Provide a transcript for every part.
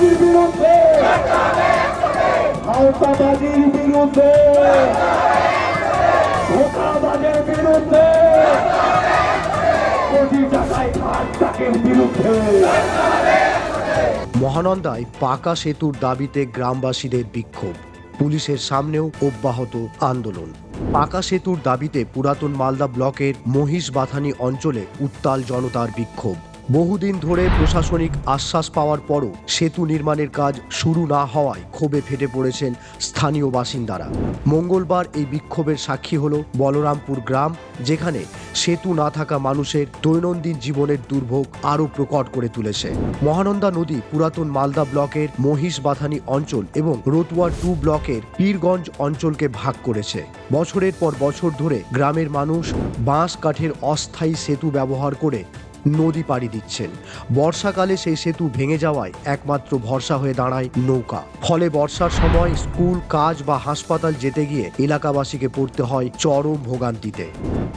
ধোকাবাজির বিরুদ্ধে। আওতাবাজির বিরুদ্ধে। ধোকাবাজের বিরুদ্ধে। মহানন্দায় পাকা সেতুর দাবিতে গ্রামবাসীদের বিক্ষোভ, পুলিশের সামনেও অব্যাহত আন্দোলন। পাকা সেতুর দাবিতে পুরাতন মালদা ব্লকের মহিষ বাথানি অঞ্চলে উত্তাল জনতার বিক্ষোভ। বহুদিন ধরে প্রশাসনিক আশ্বাস পাওয়ার পরও সেতু নির্মাণের কাজ শুরু না হওয়ায় ক্ষোভে ফেটে পড়েছেন স্থানীয় বাসিন্দারা। মঙ্গলবার এই বিক্ষোভের সাক্ষী হল বলরামপুর গ্রাম, যেখানে সেতু না থাকা মানুষের দৈনন্দিন জীবনের দুর্ভোগ আরও প্রকট করে তুলেছে। মহানন্দা নদী, পুরাতন মালদা ব্লকের মহিষ বাথানি অঞ্চল এবং রতুয়া টু ব্লকের পীরগঞ্জ অঞ্চলকে ভাগ করেছে। বছরের পর বছর ধরে গ্রামের মানুষ বাঁশ কাঠের অস্থায়ী সেতু ব্যবহার করে নদী পাড়ি দিচ্ছেন। বর্ষাকালে সেই সেতু ভেঙে যাওয়ায় একমাত্র ভরসা হয়ে দাঁড়ায় নৌকা। ফলে বর্ষার সময় স্কুল, কাজ বা হাসপাতাল যেতে গিয়ে এলাকাবাসীকে পড়তে হয় চরম ভোগান্তিতে।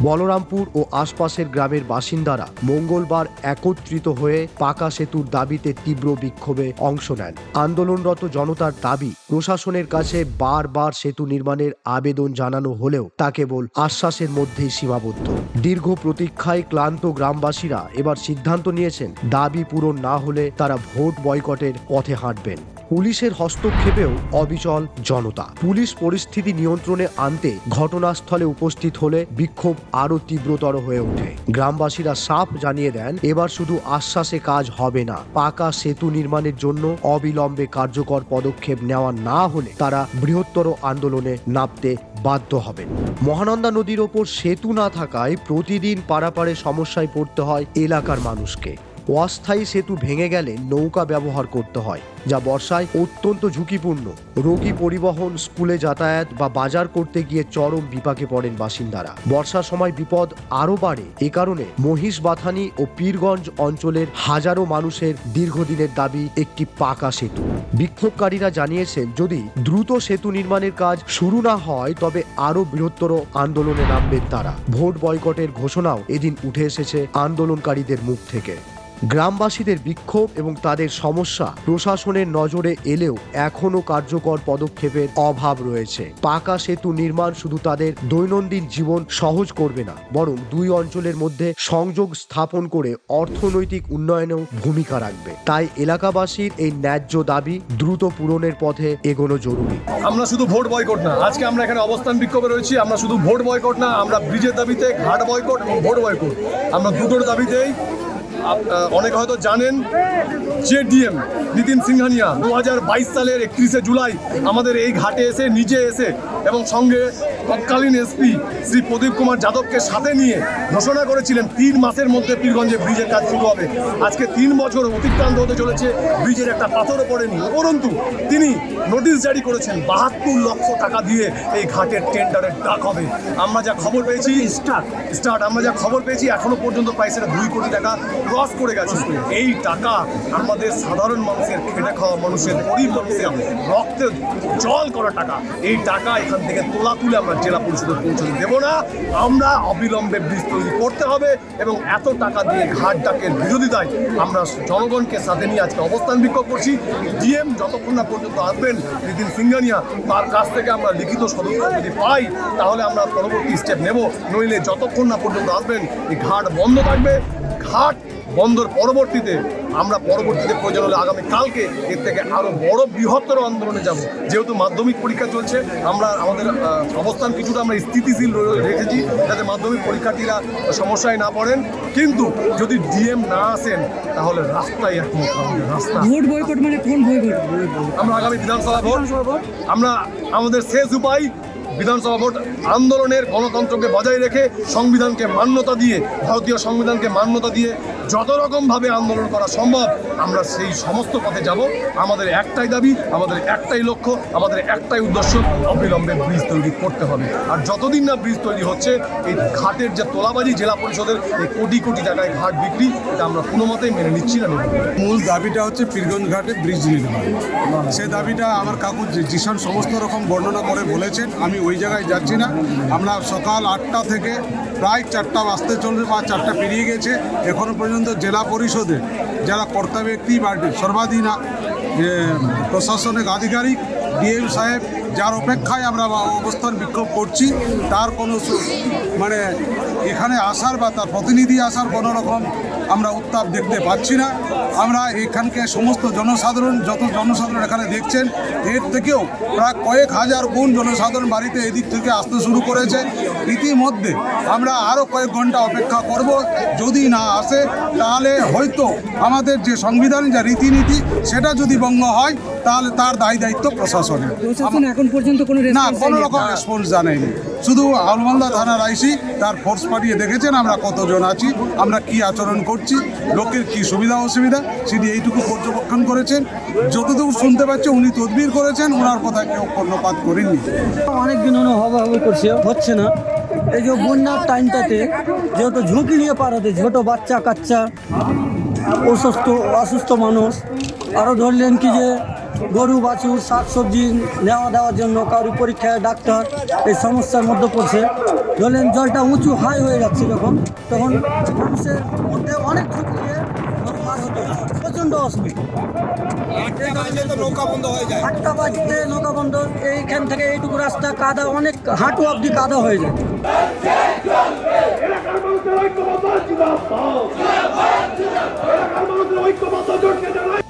বলরামপুর ও আশপাশের গ্রামের বাসিন্দারা মঙ্গলবার একত্রিত হয়ে পাকা সেতুর দাবিতে তীব্র বিক্ষোভে অংশ নেন। আন্দোলনরত জনতার দাবি, প্রশাসনের কাছে বারবার সেতু নির্মাণের আবেদন জানানো হলেও তা কেবল আশ্বাসের মধ্যেই সীমাবদ্ধ। দীর্ঘ প্রতীক্ষায় ক্লান্ত গ্রামবাসীরা এবার সিদ্ধান্ত নিয়েছেন, দাবি পূরণ না হলে তারা ভোট বয়কটের পথে হাঁটবেন। পুলিশের হস্তক্ষেপেও অবিচল জনতা। পুলিশ পরিস্থিতি নিয়ন্ত্রণে আনতে ঘটনাস্থলে উপস্থিত হলে বিক্ষোভ আরও তীব্রতর হয়ে ওঠে। গ্রামবাসীরা সাফ জানিয়ে দেন, এবার শুধু আশ্বাসে কাজ হবে না, পাকা সেতু নির্মাণের জন্য অবিলম্বে কার্যকর পদক্ষেপ নেওয়া না হলে তারা বৃহত্তর আন্দোলনে নামতে বাধ্য হবেন। মহানন্দা নদীর ওপর সেতু না থাকায় প্রতিদিন পারাপারে সমস্যায় পড়তে হয় এলাকার মানুষকে। অস্থায়ী সেতু ভেঙে গেলে নৌকা ব্যবহার করতে হয়, যা বর্ষায় অত্যন্ত ঝুঁকিপূর্ণ। রোগী পরিবহন, স্কুলে যাতায়াত বা বাজার করতে গিয়ে চরম বিপাকে পড়েন বাসিন্দারা। বর্ষার সময় বিপদ আরও বাড়ে, এ কারণে মহিষ বাথানি ও পীরগঞ্জ অঞ্চলের হাজারো মানুষের দীর্ঘদিনের দাবি একটি পাকা সেতু। বিক্ষোভকারীরা জানিয়েছেন, যদি দ্রুত সেতু নির্মাণের কাজ শুরু না হয়, তবে আরও বৃহত্তর আন্দোলনে নামবেন তারা। ভোট বয়কটের ঘোষণাও এদিন উঠে এসেছে আন্দোলনকারীদের মুখ থেকে। গ্রামবাসীদের বিক্ষোভ এবং তাদের সমস্যা প্রশাসনের নজরে এলেও এখনও কার্যকর পদক্ষেপের অভাব রয়েছে। পাকা সেতু নির্মাণ শুধু তাদের দৈনন্দিন জীবন সহজ করবে না, বরং দুই অঞ্চলের মধ্যে সংযোগ স্থাপন করে অর্থনৈতিক উন্নয়নেও ভূমিকা রাখবে। তাই এলাকাবাসীর এই ন্যায্য দাবি দ্রুত পূরণের পথে এগোনো জরুরি। আমরা শুধু ভোট বয়কট না, আজকে আমরা এখানে অবস্থান বিক্ষোভে রয়েছি, আমরা শুধু ভোট বয়কট না, আমরা ব্রিজের দাবিতে ঘাট বয়কট এবং ভোট বয়কট। আমরা দুটোর দাবিতেই অনেকে হয়তো জানেন যে ডিএম নিতিন সিংহানিয়া দু হাজার বাইশ সালের একত্রিশে জুলাই আমাদের এই ঘাটে এসে, নিজে এসে এবং সঙ্গে তৎকালীন এসপি শ্রী প্রদীপ কুমার যাদবকে সাথে নিয়ে ঘোষণা করেছিলেন তিন মাসের মধ্যে পীরগঞ্জে ব্রিজের কাজ শুরু হবে। আজকে তিন বছর অতিক্রান্ত হতে চলেছে ব্রিজের একটা পাথরও পড়েনি। উপরন্তু তিনি নোটিশ জারি করেছেন বাহাত্তর লক্ষ টাকা দিয়ে এই ঘাটের টেন্ডারের ডাক হবে। আমরা যা খবর পেয়েছি স্টার্ট। স্টার্ট আমরা যা খবর পেয়েছি এখনও পর্যন্ত প্রায় সেটা দুই কোটি টাকা ক্রস করে গেছে। এই টাকা আমাদের সাধারণ মানুষের খেটে খাওয়া মানুষের গরিব মানুষের রক্তে জল করা টাকা। এই টাকা এখান থেকে তোলা তুলে আমরা জেলা পরিষদে পৌঁছে দেবো না। আমরা অবিলম্বে ব্রিজ তৈরি করতে হবে এবং এত টাকা দিয়ে ঘাট ডাকের বিরোধিতায় আমরা জনগণকে সাথে নিয়ে আজকে অবস্থান বিক্ষোভ করছি। ডিএম যতক্ষণ না পর্যন্ত আসবেন, নিতিন সিংহানিয়া তার কাছ থেকে আমরা লিখিত সদস্য যদি পাই, তাহলে আমরা পরবর্তী স্টেপ নেব। নইলে যতক্ষণ না পর্যন্ত আসবেন, এই ঘাট বন্ধ থাকবে। ঘাট বন্ধর পরবর্তীতে আমরা পরবর্তীতে প্রয়োজন হলে আগামী কালকে এর থেকে আরও বড় বৃহত্তর আন্দোলনে যাব। যেহেতু মাধ্যমিক পরীক্ষা চলছে আমরা আমাদের অবস্থান কিছুটা আমরা স্থিতিশীল রেখেছি যাতে মাধ্যমিক পরীক্ষার্থীরা সমস্যায় না পড়েন। কিন্তু যদি ডিএম না আসেন তাহলে রাস্তায় একমাত্র আমাদের রাস্তা। ভোট বয়কট মানে কোন আমরা আগামী বিধানসভা ভোট। আমরা আমাদের শেষ উপায় বিধানসভা ভোট আন্দোলনের গণতন্ত্রকে বজায় রেখে সংবিধানকে মান্যতা দিয়ে, ভারতীয় সংবিধানকে মান্যতা দিয়ে যত রকমভাবে আন্দোলন করা সম্ভব, আমরা সেই সমস্ত পথে যাব। আমাদের একটাই দাবি, আমাদের একটাই লক্ষ্য, আমাদের একটাই উদ্দেশ্য, অবিলম্বে ব্রিজ তৈরি করতে হবে। আর যতদিন না ব্রিজ তৈরি হচ্ছে, এই ঘাটের যে তোলাবাজি জেলা পরিষদের এই কোটি কোটি টাকায় ঘাট বিক্রি, এটা আমরা কোনো মতেই মেনে নিচ্ছি না মূল দাবিটা হচ্ছে পীরগঞ্জ ঘাটে ব্রিজ নির্মাণ। সে দাবিটা আমার কাকু জিশান সমস্ত রকম বর্ণনা করে বলেছেন, আমি ওই জায়গায় যাচ্ছি না। আমরা সকাল আটটা থেকে প্রায় চারটা বাজতে চলবে বা চারটা পেরিয়ে গেছে। এখনও পর্যন্ত জেলা পরিষদে যারা কর্তা ব্যক্তি বা সর্বাধীনা প্রশাসনিক আধিকারিক, ডিএম সাহেব, যার অপেক্ষায় আমরা অবস্থান বিক্ষোভ করছি, তার কোনো মানে এখানে আসার বা তার প্রতিনিধি আসার কোনো রকম আমরা উত্তাপ দেখতে পাচ্ছি না। আমরা এখানকে সমস্ত জনসাধারণ যত জনসাধারণ এখানে দেখছেন এর থেকেও প্রায় কয়েক হাজার গুণ জনসাধারণ বাড়িতে এদিক থেকে আসতে শুরু করেছে। ইতিমধ্যে আমরা আরও কয়েক ঘণ্টা অপেক্ষা করব। যদি না আসে তাহলে হয়তো আমাদের যে সংবিধান যা রীতিনীতি সেটা যদি ভঙ্গ হয় তাহলে তার দায় দায়িত্ব প্রশাসনের। এখন পর্যন্ত কোনো না কোনো রকম রেসপন্স জানায়নি। শুধু আলমালদা থানার আইসি, তার ফোর্স পাঠিয়ে দেখেছেন আমরা কতজন আছি, আমরা কি আচরণ করছি, লোকের কি সুবিধা অসুবিধা সেটি এইটুকু পর্যবেক্ষণ করেছেন। যতটুকু শুনতে পাচ্ছি উনি তদবির করেছেন ওনার কথা কেউ কর্ণপাত করেননি। অনেক দিন হলো হবা হবি করছে, হচ্ছে না। এই যে বন্যার টাইমটাতে যেহেতু ঝুঁকি নিয়ে পার হতে, ছোটো বাচ্চা কাচ্চা অসুস্থ অসুস্থ মানুষ আরও ধরলেন কি যে গরু বাছুর শাক সবজি নেওয়া দেওয়ার জন্য কারও পরীক্ষায় ডাক্তার এই সমস্যার মধ্যে পড়ছে ধরলেন জলটা উঁচু হাই হয়ে যাচ্ছে যখন তখন মানুষের মধ্যে অনেক ঝুঁকি নিয়ে। প্রচণ্ড অসুবিধা আটটা বাজতে নৌকা বন্ধ এইখান থেকে এইটুকু রাস্তা কাদা অনেক হাঁটু অবধি কাদা হয়ে যায় এলাকার মানুষের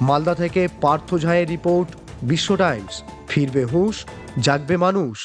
মালদা থেকে পার্থ ঝায়ের রিপোর্ট বিশ্ব টাইমস। ফিরবে হুঁশ জাগবে মানুষ।